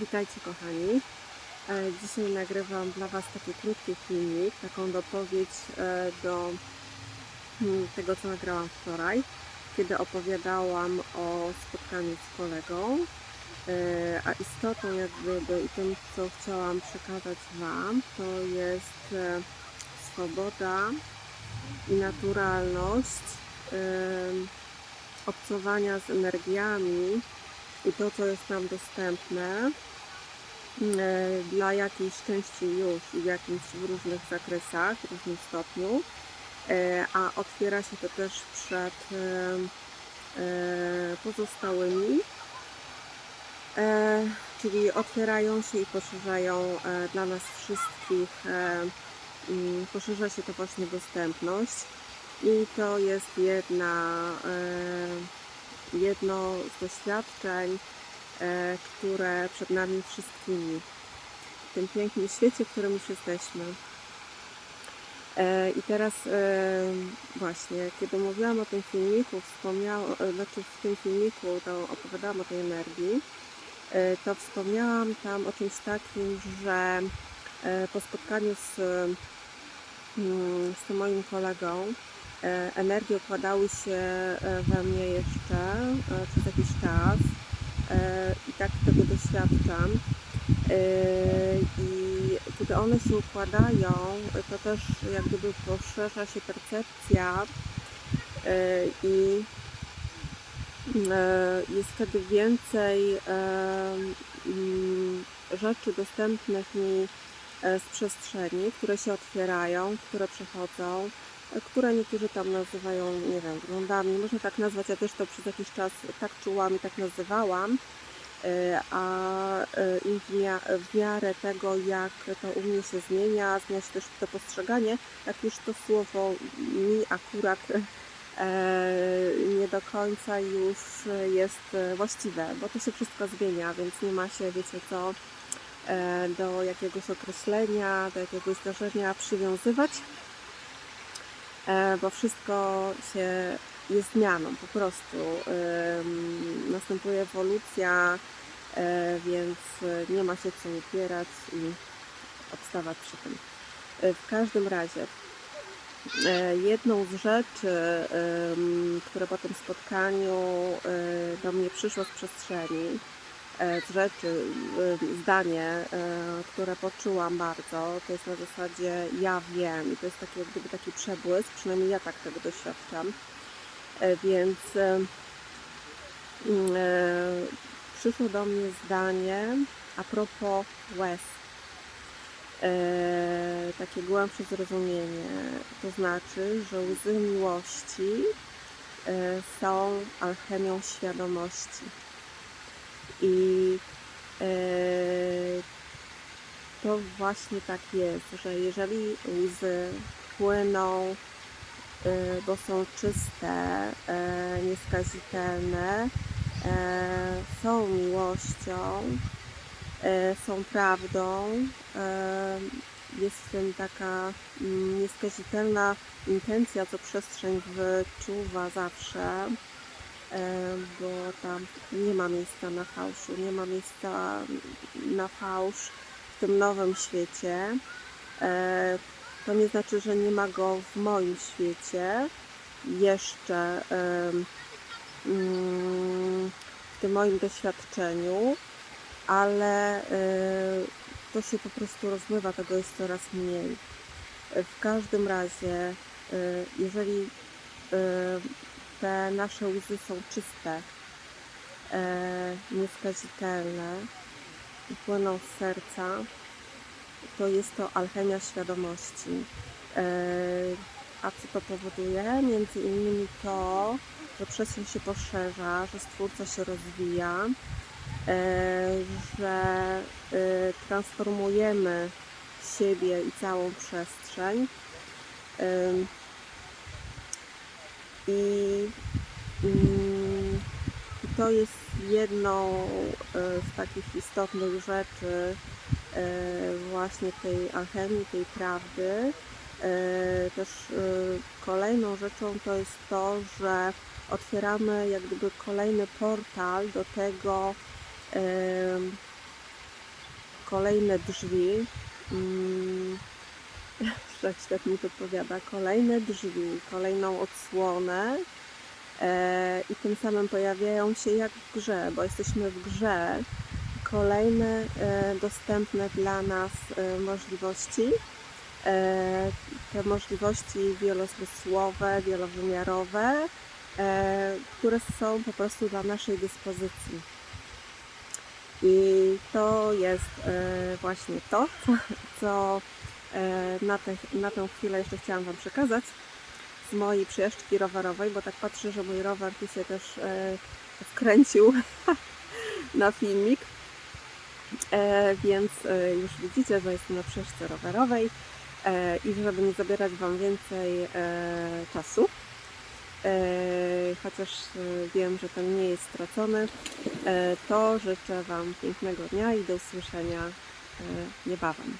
Witajcie kochani. E, Dzisiaj nagrywam dla Was taki krótki filmik, taką dopowiedź e, do mm, tego, co nagrałam wczoraj, kiedy opowiadałam o spotkaniu z kolegą. E, A istotą jakby i tym, co chciałam przekazać Wam, to jest swoboda i naturalność obcowania z energiami i to, co jest nam dostępne e, dla jakiejś części już i w jakimś w różnych zakresach, w różnym stopniu, e, a otwiera się to też przed e, pozostałymi, czyli otwierają się i poszerzają dla nas wszystkich, mm, poszerza się to właśnie dostępność. I to jest jedna jedno z doświadczeń, e, które przed nami wszystkimi w tym pięknym świecie, w którym już jesteśmy. E, I teraz e, właśnie, kiedy mówiłam o tym filmiku, wspomniałam, znaczy w tym filmiku to opowiadałam o tej energii, to wspomniałam tam o czymś takim, że po spotkaniu z, mm, z tym moim kolegą, energie układały się e, we mnie jeszcze e, przez jakiś czas e, i tak tego doświadczam. E, I kiedy one się układają, to też jak gdyby poszerza się percepcja e, i e, jest wtedy więcej e, mm, rzeczy dostępnych mi e, z przestrzeni, które się otwierają, które przechodzą, e, które niektórzy tam nazywają, nie wiem, glądami. Można tak nazwać, ja też to przez jakiś czas tak czułam i tak nazywałam, e, a e, w mia- w miarę tego, jak to u mnie się zmienia, zmienia się też to postrzeganie, tak już to słowo mi akurat e, nie do końca już jest właściwe, bo to się wszystko zmienia, więc nie ma się, wiecie co, do jakiegoś określenia, do jakiegoś zdarzenia przywiązywać, bo wszystko się jest zmianą po prostu. Następuje ewolucja, e, więc e, nie ma się co upierać i obstawać przy tym. E, W każdym razie, E, Jedną z rzeczy, które po tym spotkaniu e, do mnie przyszło z przestrzeni, e, rzeczy, e, zdanie, e, które poczułam bardzo, to jest na zasadzie ja wiem i to jest taki jak gdyby taki przebłysk, przynajmniej ja tak tego doświadczam. E, Więc mm, przyszło do mnie zdanie a propos łez takie głębsze zrozumienie. To znaczy, że łzy miłości są alchemią świadomości. I e, to właśnie tak jest, że jeżeli łzy płyną, e, bo są czyste, e, nieskazitelne, są miłością, są prawdą. Jest w tym taka mm, nieskazitelna intencja, co przestrzeń wyczuwa zawsze, bo tam nie ma miejsca na fałszu, nie ma miejsca na fałsz w tym nowym świecie. E, To nie znaczy, że nie ma go w moim świecie jeszcze mm, w tym moim doświadczeniu, ale y, to się po prostu rozmywa, tego jest coraz mniej. W każdym razie, jeżeli te nasze łzy są czyste, e, nieskazitelne i płyną z serca, to jest to alchemia świadomości. E, A co to powoduje? Między innymi to, że przestrzeń się poszerza, że stwórca się rozwija, e, że e, transformujemy siebie i całą przestrzeń. Ym, I mm, to jest jedną e, z takich istotnych rzeczy e, właśnie tej alchemii, tej prawdy. E, Też kolejną rzeczą to jest to, że otwieramy jak gdyby kolejny portal do tego, kolejne drzwi, wszechświat mi podpowiada, kolejne drzwi, kolejną odsłonę e, i tym samym pojawiają się jak w grze, bo jesteśmy w grze, kolejne e, dostępne dla nas e, możliwości. Te możliwości wielozmysłowe, wielowymiarowe, które są po prostu dla naszej dyspozycji. I to jest właśnie to, co na, te, na tę chwilę jeszcze chciałam Wam przekazać z mojej przejażdżki rowerowej, bo tak patrzę, że mój rower tu się też e, wkręcił na filmik. E, więc e, już widzicie, że jestem na przejażdżce rowerowej e, i żeby nie zabierać Wam więcej e, czasu, e, chociaż e, wiem, że ten nie jest stracony, e, to życzę Wam pięknego dnia i do usłyszenia e, niebawem.